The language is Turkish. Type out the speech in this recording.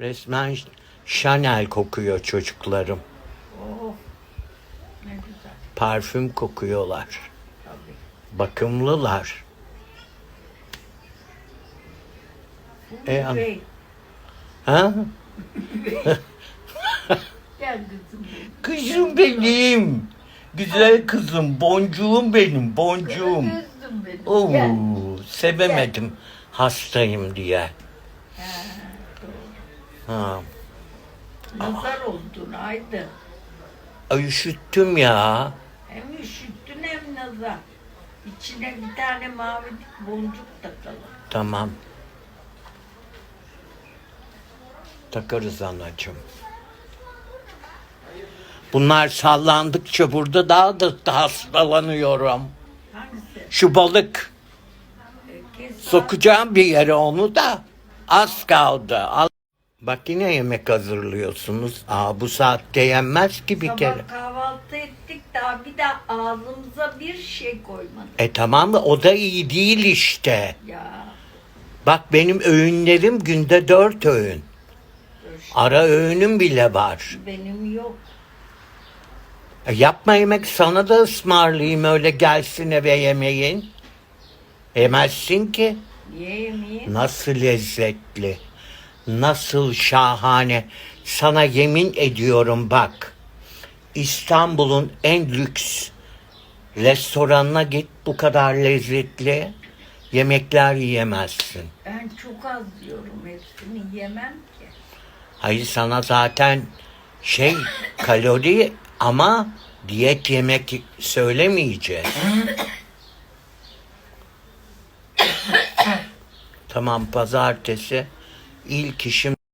Resmen Chanel kokuyor çocuklarım. Oh. Ne güzel. Parfüm kokuyorlar. Tabii. Bakımlılar. Bu E, an- Bey, Ha? Gel kızım. benim. Kızım benim. Güzel kızım. Boncuğum benim. Boncuğum. Gözüm benim. Oo, Gel. sevemedim. Hastayım diye. Ha. Nazar oldun Aydın. Ay üşüttüm ya. Hem üşüttün hem nazar. İçine bir tane mavi boncuk takalım. Tamam. Takarız anacığım. Bunlar sallandıkça burada daha da hastalanıyorum. Hangisi? Şu balık. E, kes Sokacağım bir yere onu da. Az kaldı. Bak yine yemek hazırlıyorsunuz. Aa bu saatte yenmez ki bir Sabah kere. kahvaltı ettik daha bir daha ağzımıza bir şey koymadık. E tamam da o da iyi değil işte. Ya Bak benim öğünlerim günde dört öğün. Ara öğünüm bile var. benim yok. E, yapma yemek sana da ısmarlayayım öyle gelsin eve yemeğin. Yemezsin ki. Niye yemeyeyim? Nasıl lezzetli. Nasıl şahane. Sana yemin ediyorum bak. İstanbul'un en lüks restoranına git bu kadar lezzetli yemekler yiyemezsin. Ben çok az yiyorum hepsini yemem ki. Hayır sana zaten şey kalori ama diyet yemek söylemeyeceğiz. tamam pazartesi ilk işim